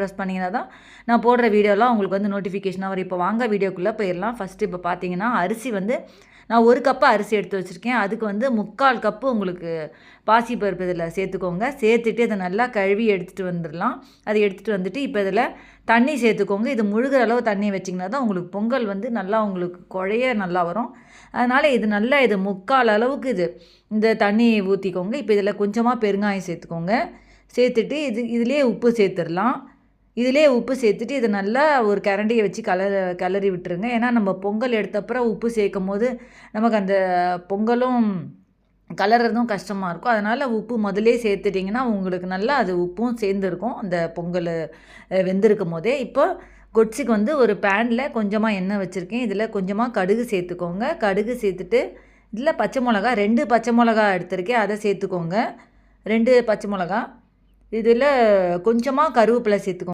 Press பண்ணிங்கன்னா தான் நான் போடுற வீடியோலாம் உங்களுக்கு வந்து நோட்டிஃபிகேஷனாக வரும். இப்போ வாங்க வீடியோக்குள்ளே போயிடலாம் ஃபஸ்ட்டு இப்போ பார்த்தீங்கன்னா அரிசி வந்து நான் ஒரு கப்பு அரிசி எடுத்து வச்சுருக்கேன். அதுக்கு வந்து முக்கால் கப்பு உங்களுக்கு பாசி பருப்பு இதில் சேர்த்துக்கோங்க. சேர்த்துட்டு அதை நல்லா கழுவி எடுத்துகிட்டு வந்துடலாம் அதை எடுத்துகிட்டு வந்துட்டு இப்போ இதில் தண்ணி சேர்த்துக்கோங்க. இது முழுகிற அளவு தண்ணி வச்சிங்கன்னா தான் உங்களுக்கு பொங்கல் வந்து நல்லா உங்களுக்கு குழைய நல்லா வரும். அதனால் இது நல்லா இது முக்கால் அளவுக்கு இது இந்த தண்ணி ஊற்றிக்கோங்க இப்போ இதில் கொஞ்சமாக பெருங்காயம் சேர்த்துக்கோங்க. சேர்த்துட்டு இது இதிலே உப்பு சேர்த்துடலாம் இதிலே உப்பு சேர்த்துட்டு இதை நல்லா ஒரு கரண்டியை வச்சு கலர் கிளறி விட்டுருங்க. ஏன்னா நம்ம பொங்கல் எடுத்தப்புறம் உப்பு சேர்க்கும் போது நமக்கு அந்த பொங்கலும் கலர்றதும் கஷ்டமாக இருக்கும். அதனால் உப்பு முதலே சேர்த்துட்டிங்கன்னா உங்களுக்கு நல்லா அது உப்பும் சேர்ந்துருக்கும். அந்த பொங்கல் வெந்திருக்கும் போதே. இப்போ கொட்ஸுக்கு வந்து ஒரு பேனில் கொஞ்சமாக எண்ணெய் வச்சுருக்கேன். இதில் கொஞ்சமாக கடுகு சேர்த்துக்கோங்க. கடுகு சேர்த்துட்டு இதில் பச்சை மிளகா ரெண்டு பச்சை மிளகா எடுத்திருக்கேன். அதை சேர்த்துக்கோங்க. ரெண்டு பச்சை மிளகா. இதில் கொஞ்சமாக கருவேப்பிலை சேர்த்துக்கோங்க.